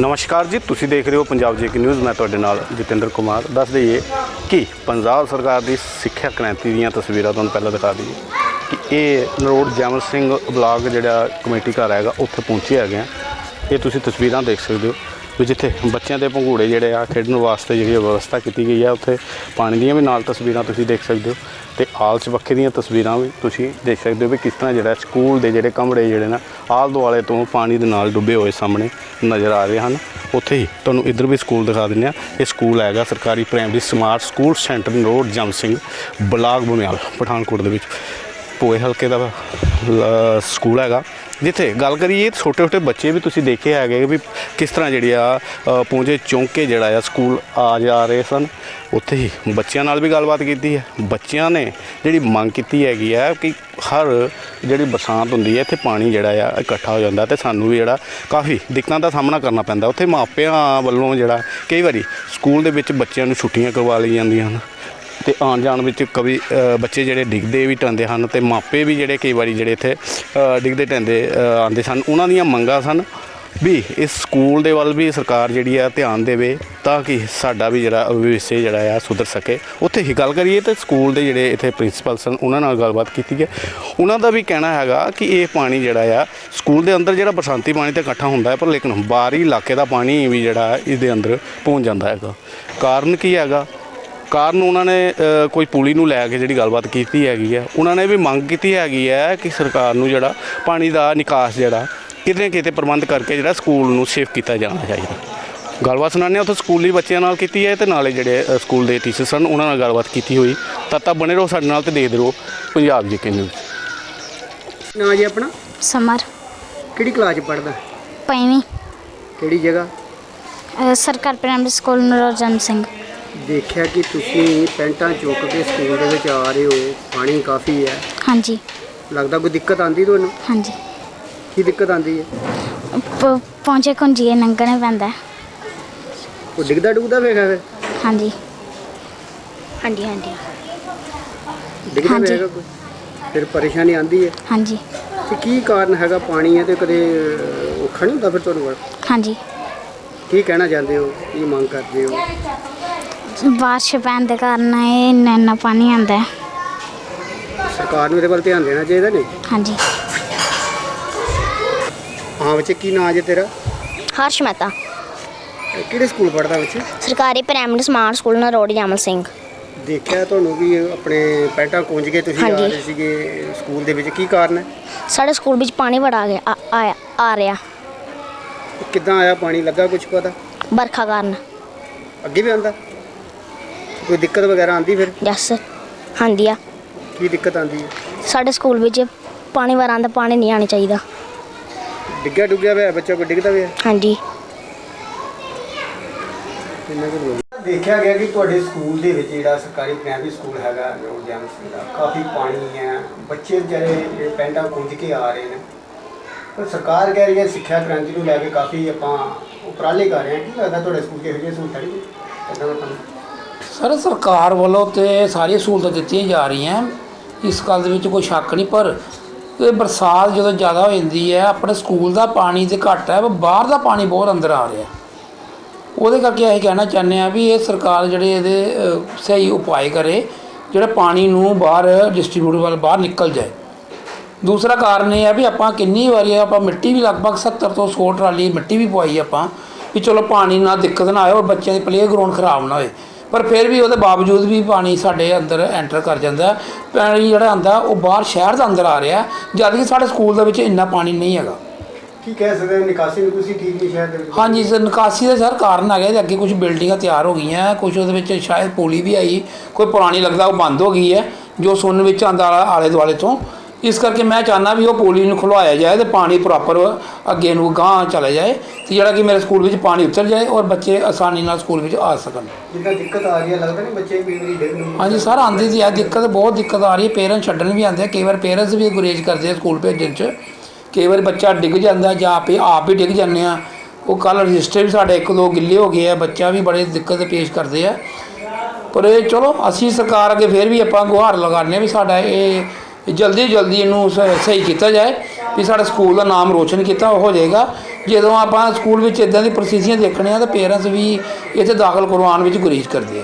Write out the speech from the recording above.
ਨਮਸਕਾਰ ਜੀ, ਤੁਸੀਂ ਦੇਖ ਰਹੇ ਹੋ ਪੰਜਾਬ ਜੇਕੇ ਨਿਊਜ਼ ਮੈਂ ਤੁਹਾਡੇ ਨਾਲ ਜਤਿੰਦਰ ਕੁਮਾਰ। ਦੱਸ ਦਈਏ ਕਿ ਪੰਜਾਬ ਸਰਕਾਰ ਦੀ ਸਿੱਖਿਆ ਕ੍ਰਾਂਤੀ ਦੀਆਂ ਤਸਵੀਰਾਂ ਤੁਹਾਨੂੰ ਪਹਿਲਾਂ ਦਿਖਾ ਦਈਏ ਕਿ ਇਹ ਨਰੋੜ ਜੈਮਲ ਸਿੰਘ ਬਲਾਕ ਜਿਹੜਾ ਕਮੇਟੀ ਘਰ ਹੈਗਾ, ਉੱਥੇ ਪਹੁੰਚੇ ਹੈਗੇ ਆ। ਇਹ ਤੁਸੀਂ ਤਸਵੀਰਾਂ ਦੇਖ ਸਕਦੇ ਹੋ ਵੀ ਜਿੱਥੇ ਬੱਚਿਆਂ ਦੇ ਪੰਘੂੜੇ ਜਿਹੜੇ ਆ ਖੇਡਣ ਵਾਸਤੇ ਜਿਹੜੀ ਵਿਵਸਥਾ ਕੀਤੀ ਗਈ ਆ, ਉੱਥੇ ਪਾਣੀ ਦੀਆਂ ਵੀ ਨਾਲ ਤਸਵੀਰਾਂ ਤੁਸੀਂ ਦੇਖ ਸਕਦੇ ਹੋ। ਤੇ ਆਲ ਚਬੱਖੇ ਦੀਆਂ ਤਸਵੀਰਾਂ ਵੀ ਤੁਸੀਂ ਦੇਖ ਸਕਦੇ ਹੋ ਵੀ ਕਿਸ ਤਰ੍ਹਾਂ ਜਿਹੜਾ ਸਕੂਲ ਦੇ ਜਿਹੜੇ ਕਮਰੇ ਜਿਹੜੇ ਨਾ, ਆਲ ਦੁਆਲੇ ਤੋਂ ਪਾਣੀ ਦੇ ਨਾਲ ਡੁੱਬੇ ਹੋਏ ਸਾਹਮਣੇ ਨਜ਼ਰ ਆ ਰਹੇ ਹਨ। ਉੱਥੇ ਹੀ ਤੁਹਾਨੂੰ ਇੱਧਰ ਵੀ ਸਕੂਲ ਦਿਖਾ ਦਿੰਦੇ ਆ ਇਹ ਸਕੂਲ ਹੈਗਾ ਸਰਕਾਰੀ primary smart school centre road ਜਮ ਸਿੰਘ ਬਲਾਕ ਬਮਿਆਲ ਪਠਾਨਕੋਟ ਦੇ ਵਿੱਚ। ਪੋਏ ਹਲਕੇ ਦਾ ਸਕੂਲ ਹੈਗਾ। ਜਿੱਥੇ ਗੱਲ ਕਰੀਏ ਛੋਟੇ ਛੋਟੇ ਬੱਚੇ ਵੀ ਤੁਸੀਂ ਦੇਖੇ ਹੈਗੇ ਵੀ ਕਿਸ ਤਰ੍ਹਾਂ ਜਿਹੜੀ ਆ ਅ, ਪੂੰਝੇ ਚੌਂਕੇ ਜਿਹੜਾ ਆ ਸਕੂਲ ਆ ਜਾ ਰਹੇ ਸਨ। ਉੱਥੇ ਹੀ ਬੱਚਿਆਂ ਨਾਲ ਵੀ ਗੱਲਬਾਤ ਕੀਤੀ ਹੈ। ਬੱਚਿਆਂ ਨੇ ਜਿਹੜੀ ਮੰਗ ਕੀਤੀ ਹੈਗੀ ਆ ਕਿ ਹਰ ਜਿਹੜੀ ਬਰਸਾਤ ਹੁੰਦੀ ਹੈ ਇੱਥੇ ਪਾਣੀ ਜਿਹੜਾ ਆ ਇਕੱਠਾ ਹੋ ਜਾਂਦਾ ਤੇ ਸਾਨੂੰ ਵੀ ਜਿਹੜਾ ਕਾਫੀ ਦਿੱਕਤਾਂ ਦਾ ਸਾਹਮਣਾ ਕਰਨਾ ਪੈਂਦਾ। ਉੱਥੇ ਮਾਪਿਆਂ ਵੱਲੋਂ ਜਿਹੜਾ ਕਈ ਵਾਰੀ ਸਕੂਲ ਦੇ ਵਿੱਚ ਬੱਚਿਆਂ ਨੂੰ ਛੁੱਟੀਆਂ ਕਰਵਾ ਲਈ ਜਾਂਦੀਆਂ ਹਨ। ਤੇ ਆਉਣ ਜਾਣ ਵਿੱਚ ਕਵੀ ਬੱਚੇ ਜਿਹੜੇ ਡਿੱਗਦੇ ਵੀ ਟੰਦੇ ਹਨ ਤੇ ਮਾਪੇ ਵੀ ਜਿਹੜੇ ਕਈ ਵਾਰੀ ਜਿਹੜੇ ਇੱਥੇ ਡਿੱਗਦੇ ਟੰਦੇ ਆਉਂਦੇ ਸਨ। ਉਹਨਾਂ ਦੀਆਂ ਮੰਗਾਂ ਸਨ ਵੀ ਇਸ ਸਕੂਲ ਦੇ ਵੱਲ ਵੀ ਸਰਕਾਰ ਜਿਹੜੀ ਆ ਧਿਆਨ ਦੇਵੇ ਤਾਂ ਕਿ ਸਾਡਾ ਵੀ ਜਿਹੜਾ ਵਿਵਸੇ ਜਿਹੜਾ ਆ ਸੁਧਰ ਸਕੇ। ਉੱਥੇ ਹੀ ਗੱਲ ਕਰੀਏ ਤੇ ਸਕੂਲ ਦੇ ਜਿਹੜੇ ਇੱਥੇ ਪ੍ਰਿੰਸੀਪਲ ਸਨ, ਉਹਨਾਂ ਨਾਲ ਗੱਲਬਾਤ ਕੀਤੀ ਹੈ ਉਹਨਾਂ ਦਾ ਵੀ ਕਹਿਣਾ ਹੈਗਾ ਕਿ ਇਹ ਪਾਣੀ ਜਿਹੜਾ ਆ, ਸਕੂਲ ਦੇ ਅੰਦਰ ਜਿਹੜਾ ਬਰਸਾਤੀ ਪਾਣੀ ਤਾਂ ਇਕੱਠਾ ਹੁੰਦਾ ਹੈ, ਪਰ ਲੇਕਿਨ ਬਾਹਰੀ ਇਲਾਕੇ ਦਾ ਪਾਣੀ ਵੀ ਜਿਹੜਾ ਇਸ ਦੇ ਅੰਦਰ ਪਹੁੰਚ ਜਾਂਦਾ ਹੈਗਾ। ਕਾਰਨ ਕੀ ਹੈਗਾ? ਕਾਰਨ ਉਹਨਾਂ ਨੇ ਕੋਈ ਪੁਲੀ ਨੂੰ ਲੈ ਕੇ ਜਿਹੜੀ ਗੱਲਬਾਤ ਕੀਤੀ ਹੈਗੀ ਹੈ ਉਹਨਾਂ ਨੇ ਵੀ ਮੰਗ ਕੀਤੀ ਹੈਗੀ ਹੈ ਕਿ ਸਰਕਾਰ ਨੂੰ ਜਿਹੜਾ ਪਾਣੀ ਦਾ ਨਿਕਾਸ ਜਿਹੜਾ ਕਿਤੇ ਨਾ ਕਿਤੇ ਪ੍ਰਬੰਧ ਕਰਕੇ ਜਿਹੜਾ ਸਕੂਲ ਨੂੰ ਸੇਫ ਕੀਤਾ ਜਾਣਾ ਚਾਹੀਦਾ। ਗੱਲਬਾਤ ਸੁਣਾਉਂਦੇ ਹਾਂ ਉੱਥੇ ਸਕੂਲੀ ਬੱਚਿਆਂ ਨਾਲ ਕੀਤੀ ਹੈ ਤੇ ਨਾਲੇ ਜਿਹੜੇ ਸਕੂਲ ਦੇ ਟੀਚਰ ਸਨ ਉਹਨਾਂ ਨਾਲ ਗੱਲਬਾਤ ਕੀਤੀ ਹੋਈ। ਤਾਂ ਤਾਂ ਬਣੇ ਰਹੋ ਸਾਡੇ ਨਾਲ ਤੇ ਦੇਖਦੇ ਰਹੋ ਪੰਜਾਬ ਜੀ ਕੇ ਨਿਊਜ਼। ਨਾਂ ਜੀ ਆਪਣਾ? ਸਮਰ। ਕਿਹੜੀ ਕਲਾਸ ਚ ਪੜਦਾ ਪੰਜਵੀਂ। ਕਿਹੜੀ ਜਗ੍ਹਾ? ਸਰਕਾਰ ਪ੍ਰਾਇਮਰੀ ਸਕੂਲ ਨਰੋਜਨ ਸਿੰਘ। ਦੇਖਿਆ ਕਿ ਤੁਸੀਂ ਪੈਂਟਾਂ ਚੁੱਕ ਕੇ ਸਕੂਲ ਦੇ ਵਿੱਚ ਆ ਰਹੇ ਹੋ ਪਾਣੀ ਕਾਫੀ ਹੈ। ਹਾਂਜੀ। ਲੱਗਦਾ ਕੋਈ ਦਿੱਕਤ ਆਂਦੀ ਤੁਹਾਨੂੰ? ਹਾਂਜੀ। ਕੀ ਦਿੱਕਤ ਆਂਦੀ ਹੈ? ਪ- ਪਹੁੰਚੇ ਕੁੰਜੀਏ ਲੰਘਣਾ ਪੈਂਦਾ। ਹੈ। ਉਹ ਡਿੱਗਦਾ ਡੁੱਗਦਾ ਵੇਖਾ ਫਿਰ? ਹਾਂਜੀ। ਹਾਂਜੀ ਹਾਂਜੀ। ਡਿੱਗਦਾ ਹਾਂਜੀ। ਕੋਈ? ਫਿਰ ਪਰੇਸ਼ਾਨੀ ਆਂਦੀ ਹੈ? ਹਾਂਜੀ। ਕਿ ਕੀ ਕਾਰਨ ਹੈਗਾ ਪਾਣੀ ਹੈ ਤੇ ਕਦੇ ਅਹ, ਔਖਾ ਨਹੀਂ ਹੁੰਦਾ ਫਿਰ ਤੁਹਾਨੂੰ? ਹਾਂਜੀ। ਕੀ ਕਹਿਣਾ ਚਾਹੁੰਦੇ ਹੋ? ਕੀ ਮੰਗ ਕਰਦੇ ਹੋ? ਬਾਰਿਸ਼ ਪੈਣ ਦੇ ਕਾਰਨ ਇਹ ਇੰਨਾ ਇੰਨਾ ਪਾਣੀ ਆਉਂਦਾ ਹੈ। ਸਰਕਾਰ ਨੂੰ ਇਹਦੇ ਵੱਲ ਧਿਆਨ ਦੇਣਾ ਚਾਹੀਦਾ ਨਹੀਂ? ਹਾਂਜੀ। ਹਾਂ ਬੱਚੇ ਕੀ ਨਾਂ ਜੇ ਤੇਰਾ? ਹਰਸ਼ ਮਹਿਤਾ। ਇਹ ਕਿਹੜੇ ਸਕੂਲ ਪੜਦਾ ਬੱਚੇ? ਸਰਕਾਰੀ ਪ੍ਰਾਇਮਰੀ ਸਮਾਰਟ ਸਕੂਲ ਨਰੋੜੀ ਜਾਮਲ ਸਿੰਘ। ਦੇਖਿਆ ਤੁਹਾਨੂੰ ਵੀ ਆਪਣੇ ਪੈਂਟਾਂ ਕੁੰਝ ਕੇ ਤੁਸੀਂ ਆ ਹਾਂਜੀ। ਰਹੇ ਸੀਗੇ ਸਕੂਲ ਦੇ ਵਿੱਚ ਕੀ ਕਾਰਨ ਹੈ? ਸਾਡੇ ਸਕੂਲ ਵਿੱਚ ਪਾਣੀ ਬੜਾ ਆ ਗਿਆ ਆ- ਆਇਆ ਆ ਰਿਹਾ। ਕਿੱਦਾਂ ਆਇਆ ਪਾਣੀ ਲੱਗਾ ਕੁਝ ਪਤਾ? ਬਰਖਾ ਕਾਰਨ। ਅੱਗੇ ਵੀ ਆਂਦਾ ਕੋਈ ਦਿੱਕਤ ਵਗੈਰਾ ਆਂਦੀ ਫਿਰ? ਜਸ ਹਾਂਜੀ ਆ। ਕੀ ਦਿੱਕਤ ਆਂਦੀ ਹੈ? ਸਾਡੇ ਸਕੂਲ ਵਿੱਚ ਪਾਣੀ ਵਾਰ ਆਉਂਦਾ ਪਾਣੀ ਨਹੀਂ ਆਣਾ ਚਾਹੀਦਾ। ਡਿੱਗਿਆ ਡੁੱਗਿਆ ਹੋਇਆ ਬੱਚਾ ਕੋਈ ਡਿੱਗਦਾ ਹੋਇਆ ਹਾਂਜੀ। ਕਿੰਨਾ ਕੁ ਬੋਲ ਦੇਖਿਆ ਗਿਆ ਕਿ ਤੁਹਾਡੇ ਸਕੂਲ ਦੇ ਵਿੱਚ ਜਿਹੜਾ ਸਰਕਾਰੀ ਪ੍ਰਾਇਮਰੀ ਸਕੂਲ ਹੈਗਾ ਨੋਟ ਜੈਮ ਸਿੰਘ ਦਾ ਕਾਫੀ ਪਾਣੀ ਹੈ। ਬੱਚੇ ਜਿਹੜੇ ਜਿਹੜੇ ਪੈਂਟਾਂ ਕੁੰਝ ਕੇ ਆ ਰਹੇ ਨੇ। ਪਰ ਸਰਕਾਰ ਕਹਿ ਰਹੀ ਹੈ ਸਿੱਖਿਆ ਕ੍ਰਾਂਤੀ ਨੂੰ ਲੈ ਕੇ ਕਾਫੀ ਆਪਾਂ ਉਪਰਾਲੇ ਕਰ ਰਹੇ ਹਾਂ। ਕੀ ਲੱਗਦਾ ਤੁਹਾਡੇ ਸਕੂਲ 'ਚ ਇਹੋ ਜਿਹੀਆਂ ਸਹੂਲਤਾਂ ਨਹੀਂ ਇਦਾਂ ਦਾ ਕੰਮ? ਸਰ, ਸਰਕਾਰ ਵੱਲੋਂ ਤੇ ਸਾਰੀਆਂ ਸਹੂਲਤਾਂ ਦਿੱਤੀਆਂ ਜਾ ਰਹੀਆਂ। ਇਸ ਗੱਲ ਦੇ ਵਿੱਚ ਕੋਈ ਸ਼ੱਕ ਨਹੀਂ, ਪਰ ਇਹ ਬਰਸਾਤ ਜਦੋਂ ਜ਼ਿਆਦਾ ਹੋ ਜਾਂਦੀ ਹੈ, ਆਪਣੇ ਸਕੂਲ ਦਾ ਪਾਣੀ ਤੇ ਘੱਟ ਹੈ, ਪਰ ਬਾਹਰ ਦਾ ਪਾਣੀ ਬਹੁਤ ਅੰਦਰ ਆ ਰਿਹਾ। ਉਹਦੇ ਕਰਕੇ ਅਸੀਂ ਕਹਿਣਾ ਚਾਹੁੰਦੇ ਆ ਵੀ ਇਹ ਸਰਕਾਰ ਜਿਹੜੇ ਇਹਦੇ ਸਹੀ ਉਪਾਅ ਕਰੇ, ਜਿਹੜਾ ਪਾਣੀ ਨੂੰ ਬਾਹਰ ਡਿਸਟ੍ਰੀਬਿਊਟ ਵੱਲ ਬਾਹਰ ਨਿਕਲ ਜਾਏ। ਦੂਸਰਾ ਕਾਰਨ ਇਹ ਹੈ ਵੀ ਆਪਾਂ ਕਿੰਨੀ ਵਾਰੀ ਆਪਾਂ ਮਿੱਟੀ ਵੀ ਲਗਭਗ 70 ਤੋਂ 100 ਟਰਾਲੀ ਮਿੱਟੀ ਵੀ ਪਵਾਈ ਆਪਾਂ, ਵੀ ਚਲੋ ਪਾਣੀ ਨਾਲ ਦਿੱਕਤ ਨਾ ਆਏ ਔਰ ਬੱਚਿਆਂ ਦੇ ਪਲੇ ਗਰਾਊਂਡ ਖਰਾਬ ਨਾ ਹੋਏ। ਪਰ ਫਿਰ ਵੀ ਉਹਦੇ ਬਾਵਜੂਦ ਵੀ ਪਾਣੀ ਸਾਡੇ ਅੰਦਰ ਐਂਟਰ ਕਰ ਜਾਂਦਾ। ਪਾਣੀ ਜਿਹੜਾ ਆਂਦਾ ਉਹ ਬਾਹਰ ਸ਼ਹਿਰ ਦੇ ਅੰਦਰ ਆ ਰਿਹਾ ਜਦ ਕਿ ਸਾਡੇ ਸਕੂਲ ਦੇ ਵਿੱਚ ਇੰਨਾ ਪਾਣੀ ਨਹੀਂ ਹੈਗਾ। ਕੀ ਕਹਿ ਸਕਦੇ ਹੋ ਨਿਕਾਸੀ ਨੂੰ ਤੁਸੀਂ ਠੀਕ ਨਹੀਂ ਸ਼ਹਿਰ ਦੇ ਵਿੱਚ? ਹਾਂਜੀ ਸਰ ਨਿਕਾਸੀ ਦੇ ਸਰ ਕਾਰਨ ਹੈਗੇ ਤੇ ਅੱਗੇ ਕੁਝ ਬਿਲਡਿੰਗਾਂ ਤਿਆਰ ਹੋ ਗਈਆਂ ਕੁਝ ਉਹਦੇ ਵਿੱਚ ਸ਼ਾਇਦ ਪੁਲੀ ਵੀ ਆਈ ਕੋਈ ਪੁਰਾਣੀ ਲੱਗਦਾ ਉਹ ਬੰਦ ਹੋ ਗਈ ਹੈ ਜੋ ਸੁਣਨ ਵਿੱਚ ਆਂਦਾ ਆਲੇ ਦੁਆਲੇ ਤੋਂ। ਇਸ ਕਰਕੇ ਮੈਂ ਚਾਹੁੰਦਾ ਵੀ ਉਹ ਪੁਲੀ ਨੂੰ ਖੁਲਵਾਇਆ ਜਾਏ ਤੇ ਪਾਣੀ ਪ੍ਰੋਪਰ ਅੱਗੇ ਨੂੰ ਗਾਂਹ ਚਲਾ ਜਾਏ ਤੇ ਜਿਹੜਾ ਕਿ ਮੇਰੇ ਸਕੂਲ ਵਿੱਚ ਪਾਣੀ ਉਤਰ ਜਾਏ ਔਰ ਬੱਚੇ ਆਸਾਨੀ ਨਾਲ ਸਕੂਲ ਵਿੱਚ ਆ ਸਕਣ। ਜਿੱਦਾਂ ਦਿੱਕਤ ਆ ਰਹੀ ਹੈ ਲੱਗਦਾ ਨਹੀਂ ਬੱਚੇ ਵੀ ਮੇਰੀ ਡਿੱਗ ਨੂੰ ਹਾਂਜੀ ਸਰ ਆਂਦੀ ਦੀ ਆ ਦਿੱਕਤ ਬਹੁਤ ਦਿੱਕਤ ਆ ਰਹੀ ਹੈ ਪੇਰੈਂਟਸ ਛੱਡਣ ਵੀ ਆਉਂਦੇ ਆ ਕਈ ਵਾਰ ਪੇਰੈਂਟਸ ਵੀ ਗੁਰੇਜ ਕਰਦੇ ਆ ਸਕੂਲ ਭੇਜਣ 'ਚ। ਕਈ ਵਾਰ ਬੱਚਾ ਡਿੱਗ ਜਾਂਦਾ ਜਾਂ ਆਪੇ ਆਪ ਹੀ ਡਿੱਗ ਜਾਂਦੇ ਆ। ਉਹ ਕੱਲ ਰਜਿਸਟਰ ਵੀ ਸਾਡੇ ਇੱਕ ਦੋ ਗਿੱਲੇ ਹੋ ਗਏ ਆ ਬੱਚਾ ਵੀ ਬੜੇ ਦਿੱਕਤ ਪੇਸ਼ ਕਰਦੇ ਆ। ਪਰ ਇਹ ਚਲੋ ਅਸੀਂ ਸਰਕਾਰ ਅੱਗੇ ਫੇਰ ਵੀ ਆਪਾਂ ਗੁਹਾਰ ਲਗਾਉਂਦੇ ਵੀ ਸਾਡਾ ਇਹ ਜਲਦੀ ਜਲਦੀ ਇਹਨੂੰ ਸ- ਸਹੀ ਕੀਤਾ ਜਾਏ ਵੀ ਸਾਡੇ ਸਕੂਲ ਦਾ ਨਾਮ ਰੋਸ਼ਨ ਕੀਤਾ, ਉਹ ਹੋ ਜਾਏਗਾ। ਜਦੋਂ ਆਪਾਂ ਸਕੂਲ ਵਿੱਚ ਇਦਾਂ ਦੀ ਪ੍ਰੋਸੀਜਰ ਦੇਖਣੀਆਂ, ਤਾਂ ਪੇਰੈਂਟਸ ਵੀ ਇੱਥੇ ਦਾਖਲ ਕਰਵਾਉਣ ਵਿੱਚ ਗੁਰੇਜ਼ ਕਰਦੇ ਆ